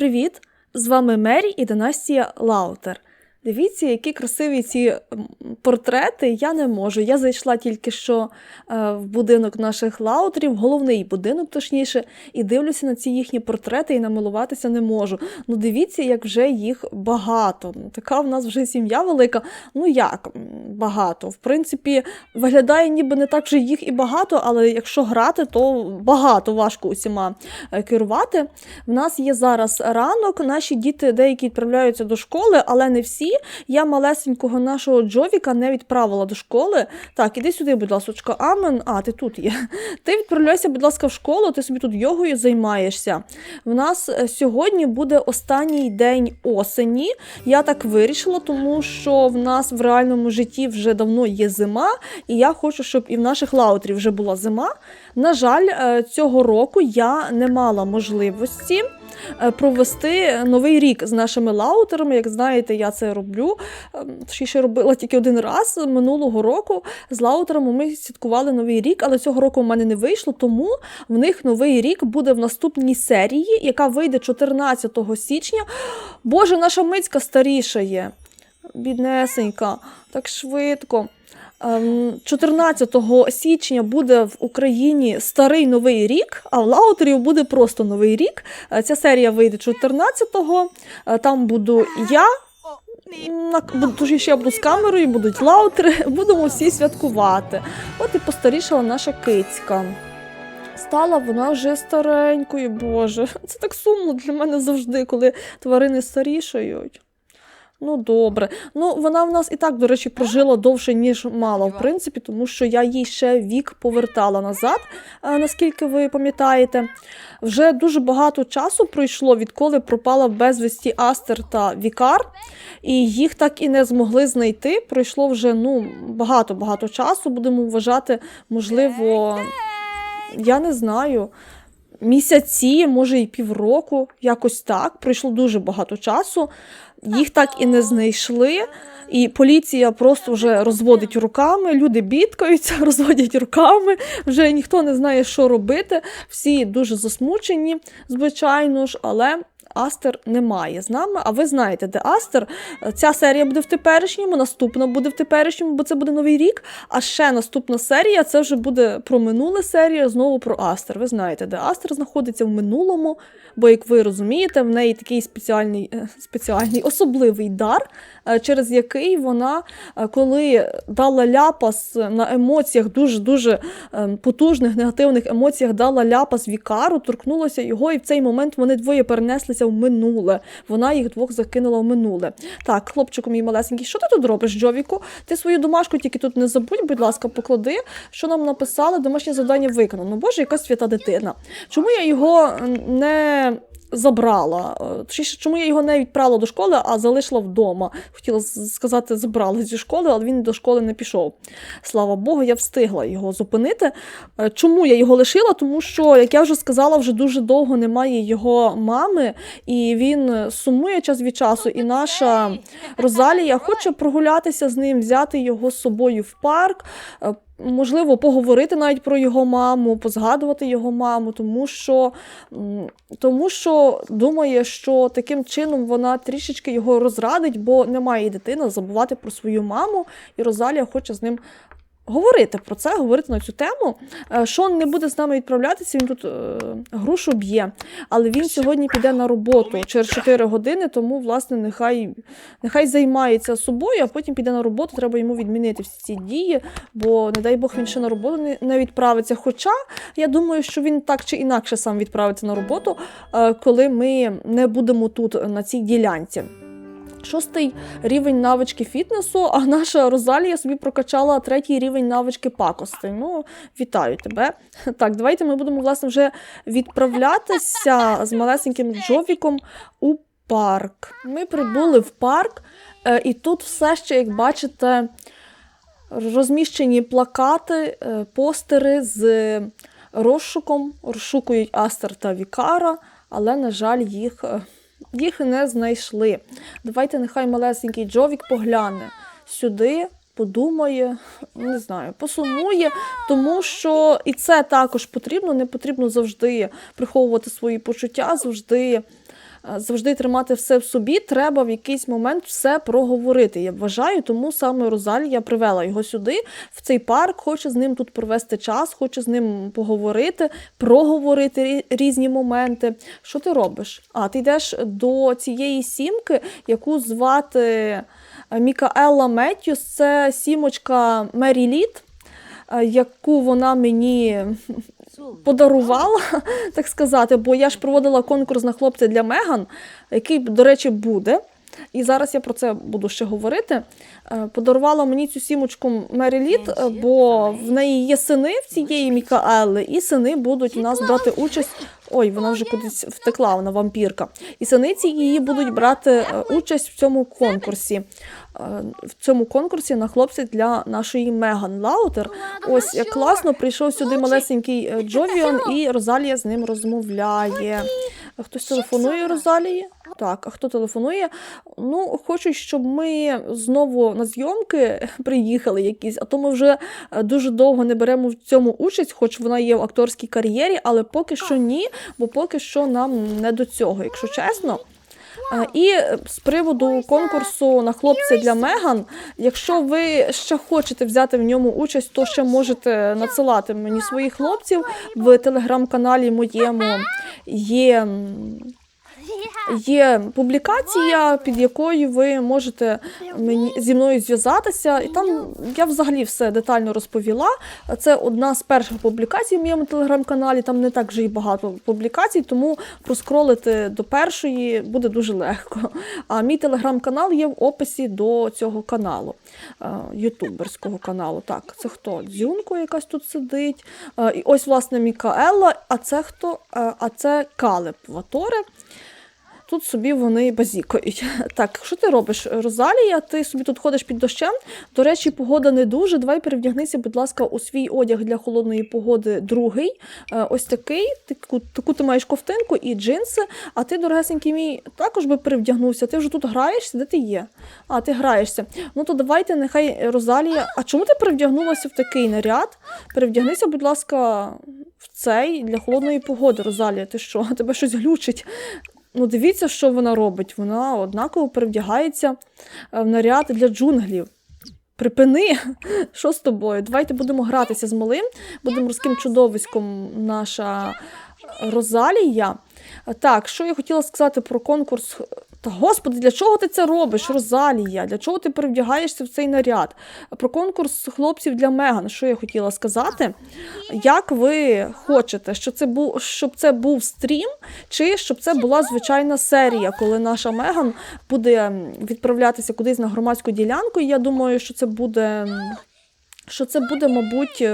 привіт! З вами Мері і Династія Лаутер. Дивіться, які красиві ці портрети. Я не можу. Я зайшла тільки що е, в будинок наших лаутерів, головний будинок, точніше, і дивлюся на ці їхні портрети і намилуватися не можу. Ну, дивіться, як вже їх багато. Така в нас вже сім'я велика. Ну як багато? В принципі, виглядає ніби не так вже їх і багато, але якщо грати, то багато важко усіма е, керувати. В нас є зараз ранок. Наші діти деякі відправляються до школи, але не всі. Я малесенького нашого Джовіка не відправила до школи. Так, іди сюди, будь ласка, Амен. А, ти тут є. Ти відправляйся, будь ласка, в школу, ти собі тут йогою займаєшся. В нас е, сьогодні буде останній день осені. Я так вирішила, тому що в нас в реальному житті вже давно є зима, і я хочу, щоб і в наших лаутрів вже була зима. На жаль, е, цього року я не мала можливості провести новий рік з нашими лаутерами. Як знаєте, я це роблю. Ем, Точніше, робила тільки один раз минулого року. З лаутерами ми святкували новий рік, але цього року в мене не вийшло, тому в них новий рік буде в наступній серії, яка вийде 14 січня. Боже, наша мицька старішає. Біднесенька, так швидко. Ем, 14 січня буде в Україні старий новий рік, а в Лаутерів буде просто новий рік. Е, Ця серія вийде 14-го. Е, Там буду я. Тож ще буду з камерою, будуть лаутери, будемо всі святкувати. От і постарішала наша кицька. Стала вона вже старенькою, Боже. Це так сумно для мене завжди, коли тварини старішають. Ну, добре. Ну, вона в нас і так, до речі, прожила довше, ніж мала, в принципі, тому що я їй ще вік повертала назад, е, наскільки ви пам'ятаєте. Вже дуже багато часу пройшло, відколи пропала безвісті Астер та Вікар, і їх так і не змогли знайти. Пройшло вже ну, багато-багато часу. Будемо вважати, можливо, я не знаю. Місяці, може, і півроку, якось так. Пройшло дуже багато часу. Їх так і не знайшли. І поліція просто вже розводить руками, люди бідкаються, розводять руками, вже ніхто не знає, що робити. Всі дуже засмучені, звичайно ж, але. Астер немає з нами, а ви знаєте, де Астер. Ця серія буде в теперішньому, наступна буде в теперішньому, бо це буде новий рік. А ще наступна серія це вже буде про минуле серія, знову про Астер. Ви знаєте, де Астер знаходиться в минулому, бо, як ви розумієте, в неї такий спеціальний, е, спеціальний особливий дар, е, через який вона, е, коли дала ляпас на емоціях, дуже-дуже потужних негативних емоціях, дала ляпас Вікару, торкнулася його, і в цей момент вони двоє перенеслися в минуле. Вона їх двох закинула в минуле. Так, хлопчику мій малесенький, що ти тут робиш, Джовіку? Ти свою домашку тільки тут не забудь, будь ласка, поклади. Що нам написали? Домашнє завдання виконано. Боже, яка свята дитина. Чому я його не забрала? Е, Точніше, чому я його не відправила до школи, а залишила вдома? Хотіла сказати, забрала зі школи, але він до школи не пішов. Слава Богу, я встигла його зупинити. Е, Чому я його лишила? Тому що, як я вже сказала, вже дуже довго немає його мами, і він сумує час від часу. І наша Розалія хоче прогулятися з ним, взяти його з собою в парк. Можливо, поговорити навіть про його маму, позгадувати його маму, тому що, тому що думає, що таким чином вона трішечки його розрадить, бо не має дитина забувати про свою маму, і Розалія хоче з ним говорити про це, говорити на цю тему. Е, Шон не буде з нами відправлятися, він тут е, грушу б'є. Але він сьогодні піде на роботу через 4 години, тому, власне, нехай, нехай займається собою, а потім піде на роботу. Треба йому відмінити всі ці дії, бо, не дай Бог, він ще на роботу не, не відправиться. Хоча я думаю, що він так чи інакше сам відправиться на роботу, е, коли ми не будемо тут е, на цій ділянці. Шостий рівень навички фітнесу, а наша Розалія собі прокачала третій рівень навички пакости. Ну, вітаю тебе. Так, давайте ми будемо власне вже відправлятися з малесеньким Джовіком у парк. Ми прибули в парк, е, і тут все ще, як бачите, розміщені плакати, е, постери з розшуком. Розшукують Астер та Вікара, але, на жаль, їх. Їх не знайшли. Давайте нехай малесенький Джовік погляне сюди, подумає, не знаю, посумує, тому що і це також потрібно. Не потрібно завжди приховувати свої почуття, завжди завжди тримати все в собі, треба в якийсь момент все проговорити. Я вважаю, тому саме Розалія привела його сюди, в цей парк, хоче з ним тут провести час, хоче з ним поговорити, проговорити різні моменти. Що ти робиш? А ти йдеш до цієї сімки, яку звати е, Мікаела Меттюс, це сімочка Мері Літ, е, яку вона мені подарувала, так сказати, бо я ж проводила конкурс на хлопця для Меган, який, до речі, буде. І зараз я про це буду ще говорити. Е, Подарувала мені цю сімочку Мері Літ, е, бо в неї є сини в цієї Мікаели, і сини будуть у нас брати участь. Ой, вона вже кудись втекла, вона вампірка. І сини ці її будуть брати е, участь в цьому конкурсі. Е, В цьому конкурсі на хлопців для нашої Меган Лаутер. Ось як класно прийшов сюди малесенький Джовіон, і Розалія з ним розмовляє. Хтось телефонує Розалії? Так, а хто телефонує? Ну, хочуть, щоб ми знову на зйомки приїхали якісь, а то ми вже е, дуже довго не беремо в цьому участь, хоч вона є в акторській кар'єрі, але поки що ні, бо поки що нам не до цього, якщо чесно. І е, з приводу конкурсу на хлопця для Меган, якщо ви ще хочете взяти в ньому участь, то ще можете надсилати мені своїх хлопців в телеграм-каналі моєму. Є є публікація, під якою ви можете мені зі мною зв'язатися. І там я взагалі все детально розповіла. Це одна з перших публікацій в моєму телеграм-каналі. Там не так вже і багато публікацій, тому проскролити до першої буде дуже легко. А мій телеграм-канал є в описі до цього каналу, е, ютуберського каналу. Так, це хто? Дзюнко якась тут сидить. Е, І ось, власне, Мікаела. А це хто? Е, А це Калеб Ваторе. Тут собі вони базікають. Так, що ти робиш, Розалія? Ти собі тут ходиш під дощем. До речі, погода не дуже. Давай перевдягнися, будь ласка, у свій одяг для холодної погоди другий. Е, Ось такий. Таку, таку ти маєш ковтинку і джинси. А ти, дорогесенький мій, також би перевдягнувся. Ти вже тут граєшся? Де ти є? А, ти граєшся. Ну то давайте, нехай Розалія. А чому ти перевдягнулася в такий наряд? Перевдягнися, будь ласка, в цей для холодної погоди, Розалія. Ти що? Тебе щось глючить? Ну, дивіться, що вона робить. Вона однаково перевдягається е, в наряд для джунглів. Припини, що з тобою? Давайте будемо гратися з малим, будемо морським чудовиськом наша Розалія. Так, що я хотіла сказати про конкурс. Та господи, для чого ти це робиш, Розалія? Для чого ти перевдягаєшся в цей наряд? Про конкурс хлопців для Меган, що я хотіла сказати? Як ви хочете, щоб це був, щоб це був стрім, чи щоб це була звичайна серія, коли наша Меган буде відправлятися кудись на громадську ділянку? І я думаю, що це буде, що це буде, мабуть,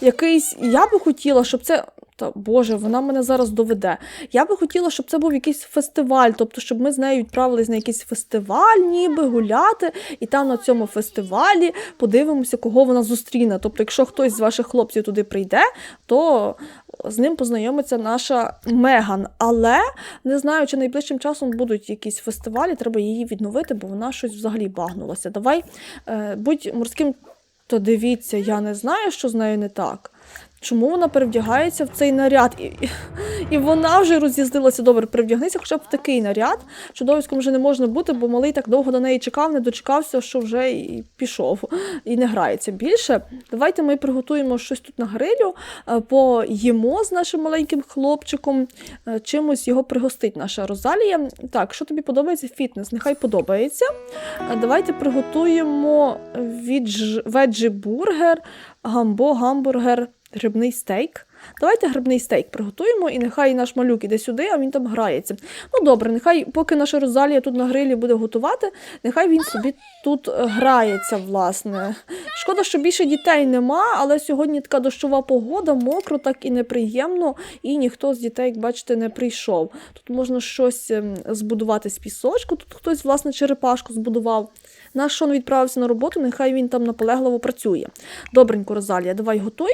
якийсь. Я би хотіла, щоб це. Та Боже, вона мене зараз доведе. Я би хотіла, щоб це був якийсь фестиваль, тобто, щоб ми з нею відправились на якийсь фестиваль, ніби гуляти, і там на цьому фестивалі подивимося, кого вона зустріне. Тобто, якщо хтось з ваших хлопців туди прийде, то з ним познайомиться наша Меган. Але не знаю, чи найближчим часом будуть якісь фестивалі, треба її відновити, бо вона щось взагалі багнулася. Давай е, будь морським. То дивіться, я не знаю, що з нею не так. Чому вона перевдягається в цей наряд? І, і, вона вже роз'їздилася добре, перевдягнися хоча б в такий наряд. Чудовиськом вже не можна бути, бо малий так довго до неї чекав, не дочекався, що вже і пішов і не грається більше. Давайте ми приготуємо щось тут на грилю, е, поїмо з нашим маленьким хлопчиком, е, чимось його пригостить наша Розалія. Так, що тобі подобається? Фітнес, нехай подобається. Е, Давайте приготуємо відж... веджі-бургер, гамбо, гамбургер, грибний стейк. Давайте грибний стейк приготуємо, і нехай наш малюк іде сюди, а він там грається. Ну добре, нехай, поки наша Розалія тут на грилі буде готувати, нехай він собі тут е, грається, власне. Шкода, що більше дітей нема, але сьогодні така дощова погода, мокро, так і неприємно, і ніхто з дітей, як бачите, не прийшов. Тут можна щось ем, збудувати з пісочку, тут хтось, власне, черепашку збудував. Наш Шон відправився на роботу, нехай він там наполегливо працює. Добренько, Розалія, давай готуй.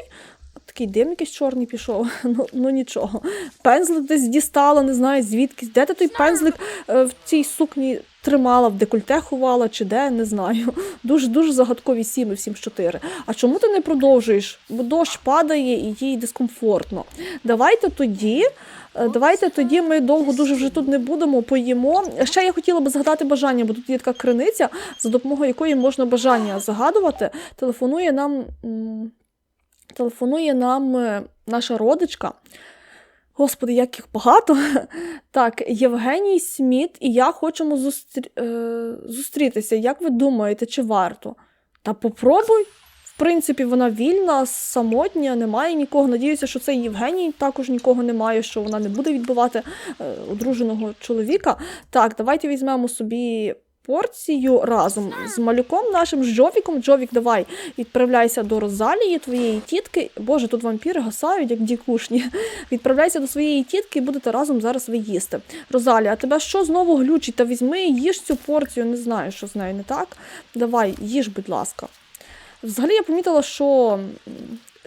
Такий дим якийсь чорний пішов. Ну, ну нічого. Пензлик десь дістала, не знаю звідки. Де ти той пензлик е, в цій сукні тримала, в декольте ховала чи де, не знаю. Дуже дуже загадкові сіми всім чотири. А чому ти не продовжуєш? Бо дощ падає і їй дискомфортно. Давайте тоді. е, Давайте тоді ми довго дуже вже тут не будемо, поїмо. Ще я хотіла би згадати бажання, бо тут є така криниця, за допомогою якої можна бажання загадувати. Телефонує нам, телефонує нам е, наша родичка. Господи, як їх багато. Так, Євгеній Сміт і я хочемо зустрі... е, зустрітися. Як ви думаєте, чи варто? Та попробуй. В принципі, вона вільна, самотня, немає нікого. Надіюся, що цей Євгеній також нікого немає, що вона не буде відбивати е, одруженого чоловіка. Так, давайте візьмемо собі порцію разом з малюком нашим, з Джовіком. Джовік, давай відправляйся до Розалії, твоєї тітки. Боже, тут вампіри гасають, як дікушні. Відправляйся до своєї тітки і будете разом зараз ви їсти. Розалія, а тебе що знову глючить? Та візьми їж цю порцію. Не знаю, що з нею не так. Давай, їж, будь ласка. Взагалі я помітила, що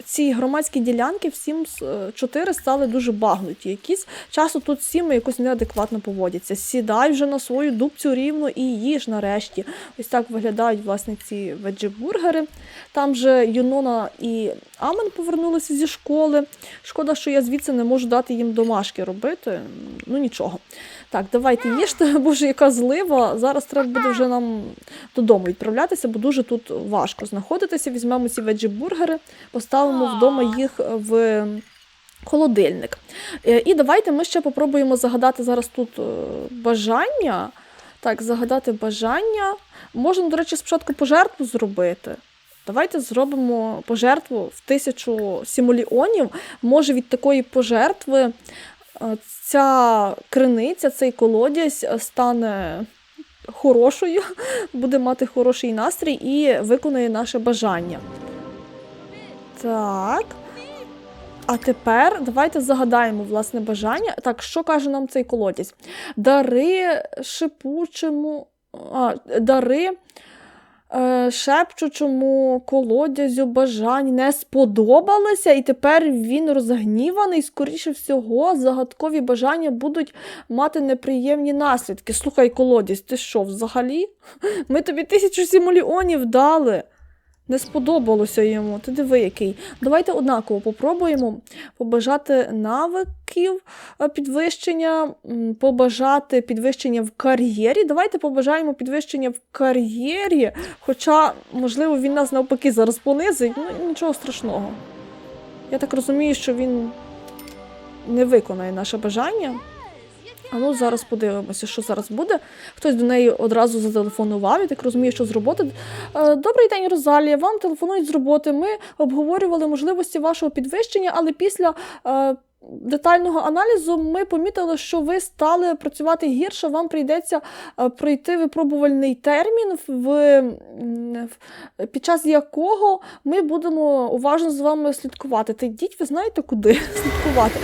ці громадські ділянки всім з е, чотири стали дуже багнуті. Якісь часто тут сіми якось неадекватно поводяться. Сідай вже на свою дубцю рівно і їж нарешті. Ось так виглядають власне ці веджі-бургери. Там же Юнона і Амен повернулися зі школи. Шкода, що я звідси не можу дати їм домашки робити. Ну нічого. Так, давайте їжте, боже, яка злива. Зараз треба буде вже нам додому відправлятися, бо дуже тут важко знаходитися. Візьмемо ці веджі-бургери, поставимо вдома їх в холодильник. Е, І давайте ми ще попробуємо загадати зараз тут е, бажання. Так, загадати бажання. Можна, до речі, спочатку пожертву зробити. Давайте зробимо пожертву в тисячу сімоліонів. Може, від такої пожертви ця криниця, цей колодязь е, стане хорошою, буде мати хороший настрій і виконує наше бажання. Так. А тепер давайте загадаємо власне бажання. Так, що каже нам цей колодязь? Дари шипучому, а, дари е, шепчучому колодязю бажань не сподобалося, і тепер він розгніваний. Скоріше всього, загадкові бажання будуть мати неприємні наслідки. Слухай, колодязь, ти що, взагалі? Ми тобі тисячу сімуліонів дали. Не сподобалося йому. Ти диви, який. Давайте однаково попробуємо побажати навиків е, підвищення, побажати підвищення в кар'єрі. Давайте побажаємо підвищення в кар'єрі. Хоча, можливо, він нас навпаки зараз понизить. Ну, нічого страшного. Я так розумію, що він не виконає наше бажання. А ну зараз подивимося, що зараз буде. Хтось до неї одразу зателефонував, я так розумію, що з роботи. Е, Добрий день, Розалія. Вам телефонують з роботи. Ми обговорювали можливості вашого підвищення, але після. е, Детального аналізу ми помітили, що ви стали працювати гірше. Вам прийдеться е, пройти випробувальний термін, в- під час якого ми будемо уважно з вами слідкувати. Та йдіть, ви знаєте, куди слідкувати.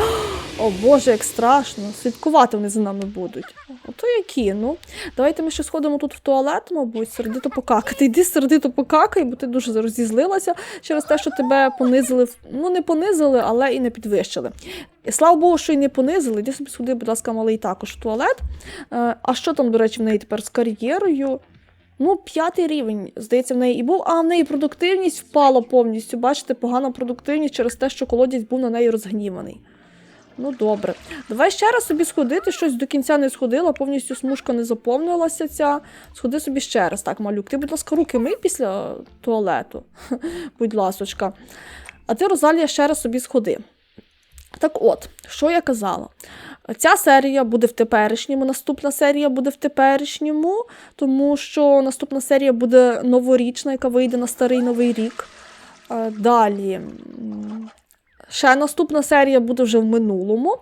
О Боже, як страшно! Слідкувати вони за нами будуть. Ото які, ну. Давайте ми ще сходимо тут в туалет, мабуть, сердито покакати. Йди сердито покакай, бо ти дуже розізлилася через те, що тебе понизили. Ну, не понизили, але і не підвищили. Слава Богу, що й не понизили. Іди собі сходи, будь ласка, малий також в туалет. Е, А що там, до речі, в неї тепер з кар'єрою? Ну, п'ятий рівень, здається, в неї і був, а в неї продуктивність впала повністю. Бачите, погана продуктивність через те, що колодязь був на неї розгніваний. Ну, добре. Давай ще раз собі сходити, щось до кінця не сходила, повністю смужка не заповнилася ця. Сходи собі ще раз. Так, малюк, ти, будь ласка, руки мий після туалету. будь ласочка. А ти, Розалія, ще раз собі сходи. Так от, що я казала? Ця серія буде в теперішньому, наступна серія буде в теперішньому, тому що наступна серія буде новорічна, яка вийде на старий новий рік. Е, Далі. Ще наступна серія буде вже в минулому.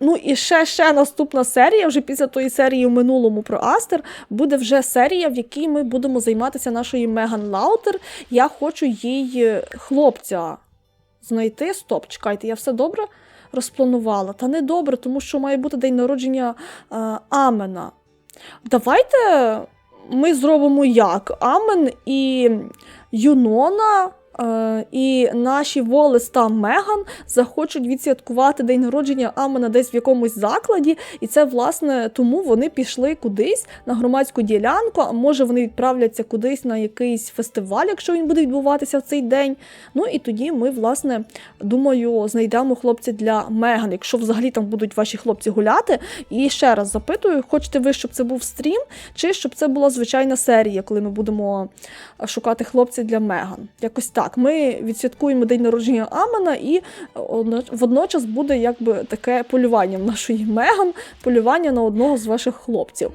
Ну і ще ще наступна серія, вже після тої серії в минулому про Астер, буде вже серія, в якій ми будемо займатися нашою Меган Лаутер. Я хочу їй е, хлопця знайти. Стоп, чекайте, я все добре розпланувала. Та не добре, тому що має бути день народження е, Амена. Давайте ми зробимо як? Амен і Юнона і наші Волес та Меган захочуть відсвяткувати день народження Амона десь в якомусь закладі, і це власне тому вони пішли кудись на громадську ділянку. А може вони відправляться кудись на якийсь фестиваль, якщо він буде відбуватися в цей день. Ну і тоді ми, власне, думаю, знайдемо хлопця для Меган, якщо взагалі там будуть ваші хлопці гуляти. І ще раз запитую, хочете ви, щоб це був стрім, чи щоб це була звичайна серія, коли ми будемо шукати хлопця для Меган. Якось так. Ми відсвяткуємо день народження Амана, і водночас буде якби таке полювання в нашої Меган, полювання на одного з ваших хлопців.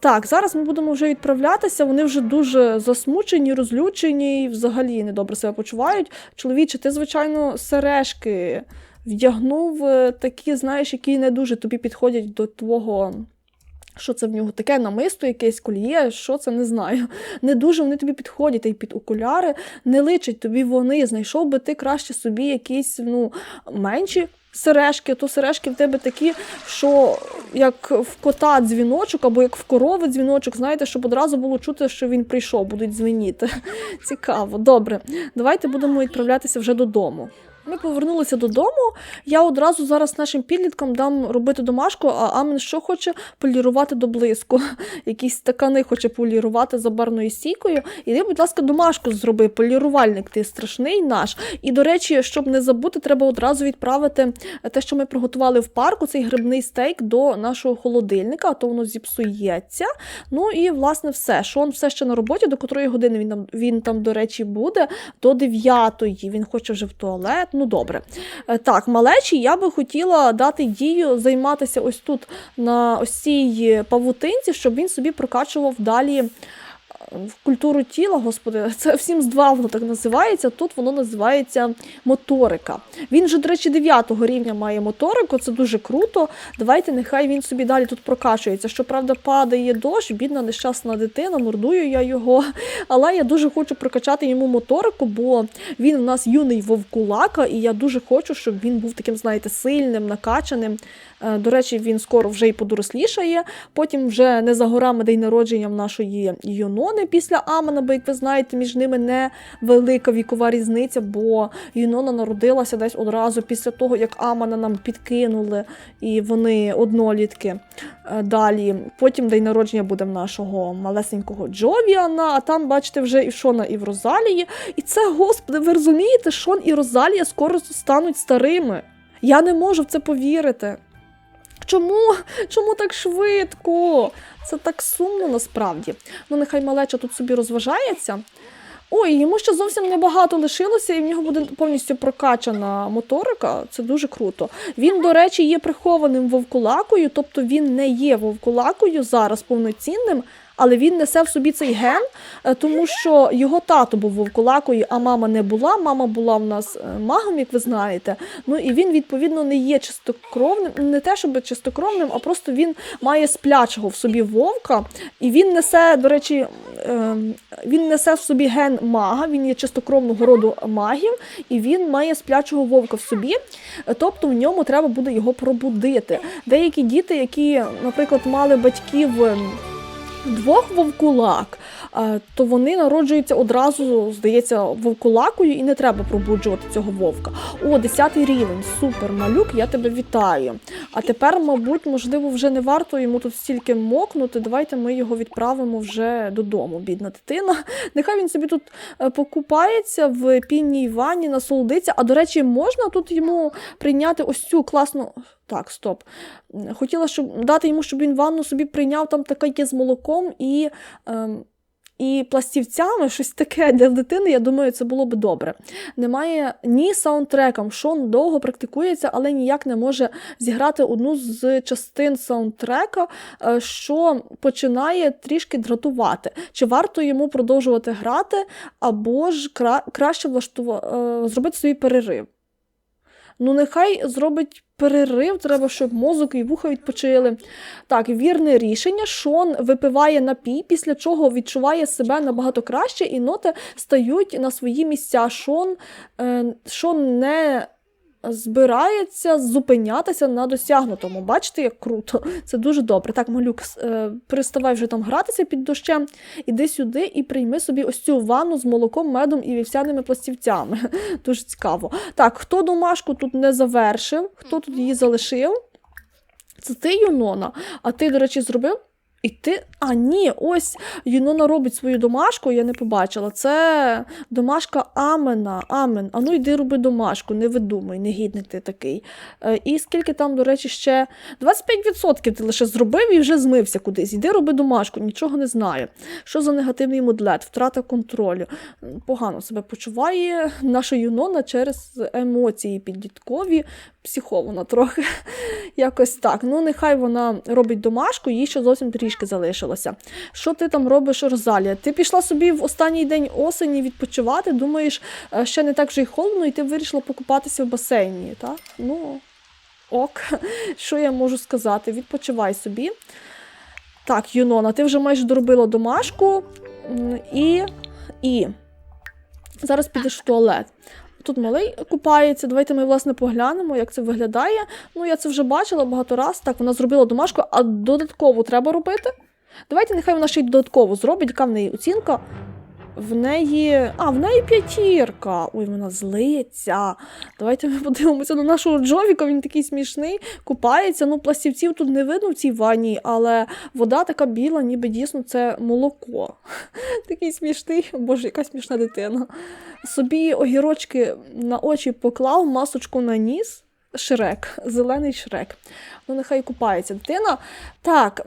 Так, зараз ми будемо вже відправлятися. Вони вже дуже засмучені, розлючені і взагалі недобре себе почувають. Чоловіче, ти, звичайно, сережки вдягнув е, такі, знаєш, які не дуже тобі підходять до твого. Що це в нього таке намисто, якесь кольє, що це не знаю. Не дуже вони тобі підходять, й під окуляри не личать тобі вони. Знайшов би ти краще собі якісь ну, менші сережки, то сережки в тебе такі, що як в кота дзвіночок, або як в корови дзвіночок, знаєте, щоб одразу було чути, що він прийшов, будуть дзвеніти. Цікаво, добре. Давайте будемо відправлятися вже додому. Ми повернулися додому. Я одразу зараз нашим підліткам дам робити домашку, а Амен що хоче полірувати до блиску. Якісь стакани хоче полірувати за барною стійкою. Іди, будь ласка, домашку зроби. Полірувальник ти страшний наш. І, до речі, щоб не забути, треба одразу відправити те, що ми приготували в парку, цей грибний стейк до нашого холодильника, а то воно зіпсується. Ну і власне все. Шон все ще на роботі, до котрої години він там, він там, до речі, буде, до 9 Він хоче вже в туалет. Ну добре. Е, Так, малечі я би хотіла дати дію займатися ось тут на ось цій павутинці, щоб він собі прокачував далі. В культуру тіла, господи, це всім з два воно так називається. Тут воно називається моторика. Він же, до речі, 9 рівня має моторику, це дуже круто. Давайте, нехай він собі далі тут прокачується. Щоправда, падає дощ, бідна нещасна дитина, мордую я його. Але я дуже хочу прокачати йому моторику, бо він в нас юний вовкулака, і я дуже хочу, щоб він був таким, знаєте, сильним, накачаним. Е, До речі, він скоро вже й подорослішає. Потім вже не за горами день народження в нашої Юнони після Амана, бо, як ви знаєте, між ними не велика вікова різниця, бо Юнона народилася десь одразу після того, як Амана нам підкинули, і вони однолітки. Е, Далі, потім день народження буде в нашого малесенького Джовіана, а там, бачите, вже і Шона, і в Розалії. І це, господи, ви розумієте, Шон і Розалія скоро стануть старими. Я не можу в це повірити. Чому? Чому так швидко? Це так сумно насправді. Ну, нехай малеча тут собі розважається. Ой, йому ще зовсім небагато лишилося, і в нього буде повністю прокачана моторика. Це дуже круто. Він, до речі, є прихованим вовкулакою, тобто він не є вовкулакою зараз повноцінним, але він несе в собі цей ген, е, тому що його тато був вовкулакою, а мама не була. Мама була в нас е, магом, як ви знаєте. Ну і він, відповідно, не є чистокровним, не те, щоб чистокровним, а просто він має сплячого в собі вовка, і він несе, до речі, е, він несе в собі ген мага, він є чистокровного роду магів, і він має сплячого вовка в собі. Тобто в ньому треба буде його пробудити. Деякі діти, які, наприклад, мали батьків. Ем, Двох вовкулак, то вони народжуються одразу, здається, вовкулакою, і не треба пробуджувати цього вовка. О, 10 рівень, супер, малюк, я тебе вітаю. А тепер, мабуть, можливо, вже не варто йому тут стільки мокнути. Давайте ми його відправимо вже додому, бідна дитина. Нехай він собі тут е, покупається в пінній ванні, насолодиться. А до речі, можна тут йому прийняти ось цю класну. Так, стоп. Хотіла щоб дати йому, щоб він ванну собі прийняв там таке є з молоком і. Ем, і пластівцями, щось таке для дитини, я думаю, це було б добре. Немає ні саундтреком. Шон довго практикується, але ніяк не може зіграти одну з частин саундтрека, е, що починає трішки дратувати. Чи варто йому продовжувати грати, або ж кра- краще влаштува... е, зробити собі перерив? Ну, нехай зробить перерив, треба, щоб мозок і вуха відпочили. Так, вірне рішення. Шон випиває напій, після чого відчуває себе набагато краще, і ноти стають на свої місця. Шон, е, Шон не збирається зупинятися на досягнутому. Бачите, як круто. Це дуже добре. Так, малюк, е, переставай вже там гратися під дощем. Іди сюди і прийми собі ось цю ванну з молоком, медом і вівсяними пластівцями. Дуже цікаво. Так, хто домашку тут не завершив, хто тут її залишив? Це ти, Юнона. А ти, до речі, зробив? І ти. А, ні, ось Юнона робить свою домашку, я не побачила. Це домашка Амена. Амен. А ну йди роби домашку, не видумай, негідник ти такий. Е, і скільки там, до речі, ще 25% ти лише зробив і вже змився кудись. Іди роби домашку, нічого не знаю. Що за негативний модлет, втрата контролю. Погано себе почуває наша Юнона через емоції підліткові, психована трохи. Якось так. Ну, нехай вона робить домашку, їй ще зовсім трішки залишилося. Що ти там робиш, Розалія? Ти пішла собі в останній день осені відпочивати, думаєш, е, ще не так вже й холодно, і ти вирішила покупатися в басейні, так? Ну, ок, що я можу сказати? Відпочивай собі. Так, Юнона, ти вже майже доробила домашку і. і. Зараз підеш в туалет. Тут малий купається. Давайте ми, власне, поглянемо, як це виглядає. Ну, я це вже бачила багато раз. Так, вона зробила домашку, а додатково треба робити. Давайте, нехай вона ще й додатково зробить, яка в неї оцінка. В неї. А, в неї п'ятірка. Ой, вона злиться. Давайте ми подивимося на нашого Джовіка, він такий смішний, купається. Ну, пластівців тут не видно в цій ванні, але вода така біла, ніби дійсно це молоко. Такий смішний, боже, яка смішна дитина. Собі огірочки на очі поклав, масочку на ніс. Шрек, зелений шрек. Ну, нехай купається дитина. Так,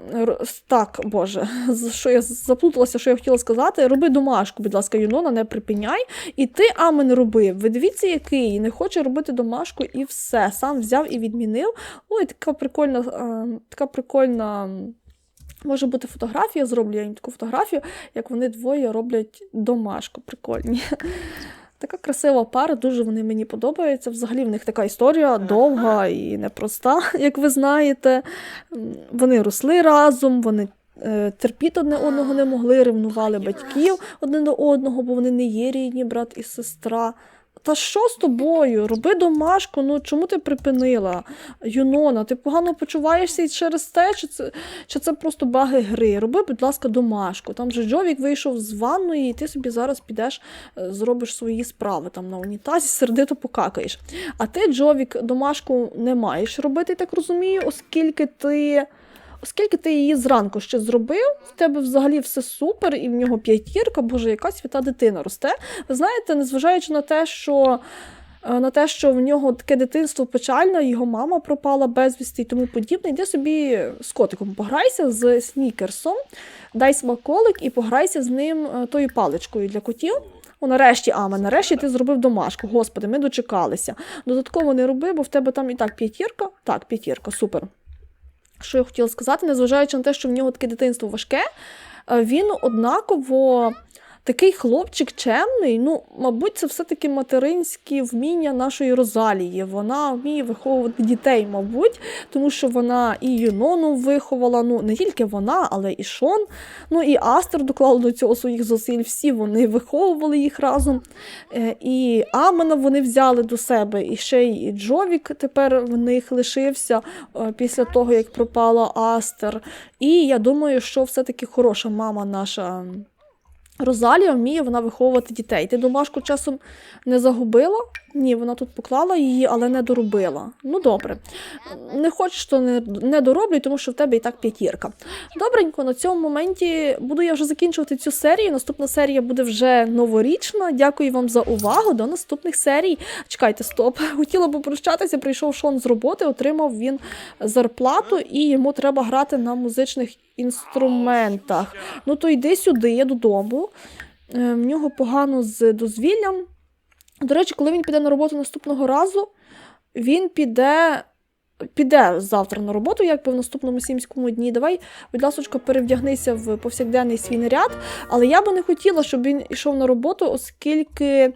так, Боже, що я заплуталася, що я хотіла сказати. Роби домашку, будь ласка, Юнона, не припиняй. І ти Амен робив. Ви дивіться, який не хоче робити домашку і все. Сам взяв і відмінив. Ой, така прикольна, е, така прикольна. Може бути фотографія, зроблю я їм таку фотографію, як вони двоє роблять домашку. Прикольні. Така красива пара, дуже вони мені подобаються. Взагалі в них така історія довга і непроста, як ви знаєте. Вони росли разом, вони е, терпіти одне одного не могли, ревнували батьків одне до одного, бо вони не є рідні, брат і сестра. Та що з тобою? Роби домашку, ну чому ти припинила? Юнона, ти погано почуваєшся і через те, чи це, чи це просто баги гри? Роби, будь ласка, домашку. Там же Джовік вийшов з ванної, і ти собі зараз підеш, е, зробиш свої справи там на унітазі, сердито покакаєш. А ти, Джовік, домашку не маєш робити, так розумію, оскільки ти. Оскільки ти її зранку ще зробив, в тебе взагалі все супер, і в нього п'ятірка, боже, яка свята дитина росте. Ви знаєте, незважаючи на те, що е, на те, що в нього таке дитинство печальне, його мама пропала безвісти і тому подібне. Йди собі з котиком пограйся з снікерсом, дай смаколик і пограйся з ним е, тою паличкою для котів. О, нарешті, Ама, нарешті ти зробив домашку. Господи, ми дочекалися. Додатково не роби, бо в тебе там і так п'ятірка. Так, п'ятірка, супер. Що я хотіла сказати, незважаючи на те, що в нього таке дитинство важке, е, він однаково такий хлопчик чемний. Ну, мабуть, це все-таки материнські вміння нашої Розалії. Вона вміє виховувати дітей, мабуть, тому що вона і Юнону виховала, ну не тільки вона, але і Шон. Ну і Астер доклала до цього своїх зусиль. Всі вони виховували їх разом. Е, І Амена вони взяли до себе, і ще й Джовік тепер в них лишився е, після того, як пропала Астер. І я думаю, що все-таки хороша мама наша. Розалія вміє вона виховувати дітей. Ти домашку часом не загубила? Ні, вона тут поклала її, але не доробила. Ну добре. Не хочеш, то не, дороблюй, тому що в тебе і так п'ятірка. Добренько, на цьому моменті буду я вже закінчувати цю серію. Наступна серія буде вже новорічна. Дякую вам за увагу. До наступних серій. Чекайте, стоп. Хотіла попрощатися, прийшов Шон з роботи, отримав він зарплату, і йому треба грати на музичних інструментах. Ну то йди сюди, я додому. Е, В нього погано з дозвіллям. До речі, коли він піде на роботу наступного разу, він піде. Піде завтра на роботу, якби в наступному сімському дні. Давай, будь ласка, перевдягнися в повсякденний свій наряд. Але я би не хотіла, щоб він йшов на роботу, оскільки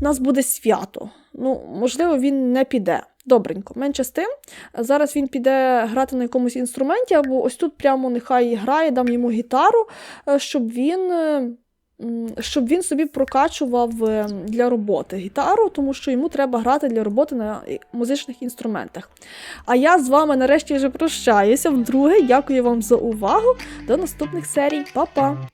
в нас буде свято. Ну, можливо, він не піде. Добренько, менше з тим. Зараз він піде грати на якомусь інструменті, або ось тут прямо нехай грає, дам йому гітару, е, щоб він. Е, щоб він собі прокачував е, для роботи гітару, тому що йому треба грати для роботи на музичних інструментах. А я з вами нарешті вже прощаюся вдруге. Дякую вам за увагу. До наступних серій. Па-па!